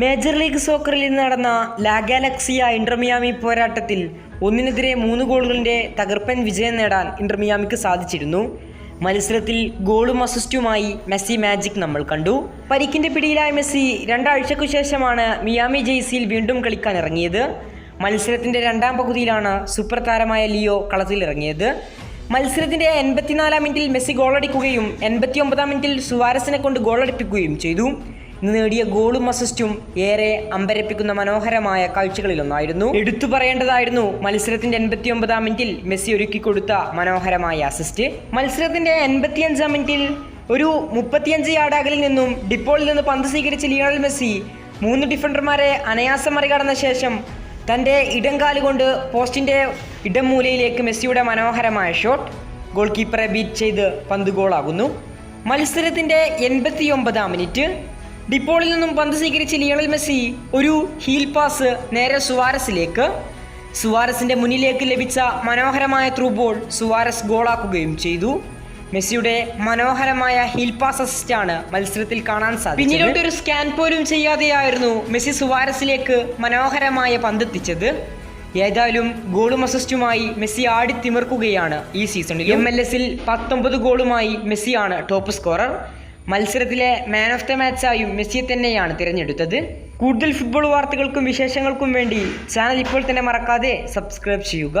Major league സോക്കറിൽ ഇന്ന് നടന്ന ലാഗാലക്സിയ Inter Miami പോരാട്ടത്തിൽ ഒന്നിനെതിരെ മൂന്ന് ഗോളുകളുടെ തകർപ്പൻ വിജയം നേടാൻ ഇന്റർമിയാമിക്ക് സാധിച്ചിരുന്നു. മത്സരത്തിൽ ഗോളും അസിസ്റ്റുമായി മെസ്സി മാജിക് നമ്മൾ കണ്ടു. പരിക്കിന്റെ പിടിയിലായ മെസ്സി രണ്ടാഴ്ചക്കു ശേഷമാണ് മിയാമി ജെയ്സിയിൽ വീണ്ടും കളിക്കാൻ ഇറങ്ങിയത്. മത്സരത്തിന്റെ രണ്ടാം പകുതിയിലാണ് സൂപ്പർ താരമായ ലിയോ കളത്തിലിറങ്ങിയത് മത്സരത്തിന്റെ എൺപത്തിനാലാം മിനിറ്റിൽ മെസ്സി ഗോളടിക്കുകയും എൺപത്തി ഒമ്പതാം മിനിറ്റിൽ സുവാരസിനെ കൊണ്ട് ഗോളടിപ്പിക്കുകയും ചെയ്തു. നേടിയ ഗോളും അസിസ്റ്റും ഏറെ അമ്പരപ്പിക്കുന്ന മനോഹരമായ കാഴ്ചകളിലൊന്നായിരുന്നു. എടുത്തു പറയേണ്ടതായിരുന്നു മത്സരത്തിന്റെ എൺപത്തി ഒമ്പതാം മിനിറ്റിൽ മെസ്സി ഒരുക്കി കൊടുത്ത മനോഹരമായ അസിസ്റ്റ് മത്സരത്തിന്റെ എൺപത്തിയഞ്ചാം മിനിറ്റിൽ ഒരു മുപ്പത്തിയഞ്ച് യാർഡാകലിൽ നിന്നും ഡിപ്പോളിൽ നിന്ന് പന്ത് സ്വീകരിച്ച ലിയോണൽ മെസ്സി മൂന്ന് ഡിഫൻഡർമാരെ അനയാസം മറികടന്ന ശേഷം തന്റെ ഇടംകാൽ കൊണ്ട് പോസ്റ്റിന്റെ ഇടം മൂലയിലേക്ക് മെസ്സിയുടെ മനോഹരമായ ഷോട്ട് ഗോൾ കീപ്പറെ ബീറ്റ് ചെയ്ത് പന്ത് ഗോളാകുന്നു മത്സരത്തിന്റെ എൺപത്തി ഒമ്പതാം മിനിറ്റ് ഡിപ്പോളിൽ നിന്നും പന്ത് സ്വീകരിച്ച ലിയണൽ മെസ്സി ഒരു ഹീൽ പാസ് നേരെ സുവാരസിലേക്ക്. സുവാരസിന്റെ മുന്നിലേക്ക് ലഭിച്ച മനോഹരമായ ത്രൂ ബോൾ സുവാരസ് ഗോളാക്കുകയും ചെയ്തു. മെസ്സിയുടെ മനോഹരമായ ഹീൽ പാസ് അസിസ്റ്റാണ് മത്സരത്തിൽ കാണാൻ സാധിച്ചത്. പിന്നീട് ഒരു സ്കാൻ പോലും ചെയ്യാതെയായിരുന്നു മെസ്സി സുവാരസിലേക്ക് മനോഹരമായ പന്തെത്തിച്ചത്. ഏതായാലും ഗോളും അസിസ്റ്റുമായി മെസ്സി ആടിത്തിമിർക്കുകയാണ് ഈ സീസണിൽ എം എൽ എസിൽ പത്തൊമ്പത് ഗോളുമായി മെസ്സിയാണ് ടോപ്പ് സ്കോറർ മത്സരത്തിലെ മാൻ ഓഫ് ദ മാച്ചായും മെസ്സിയെ തന്നെയാണ് തിരഞ്ഞെടുത്തത്. കൂടുതൽ ഫുട്ബോൾ വാർത്തകൾക്കും വിശേഷങ്ങൾക്കും വേണ്ടി ചാനൽ ഇപ്പോൾ തന്നെ മറക്കാതെ സബ്സ്ക്രൈബ് ചെയ്യുക.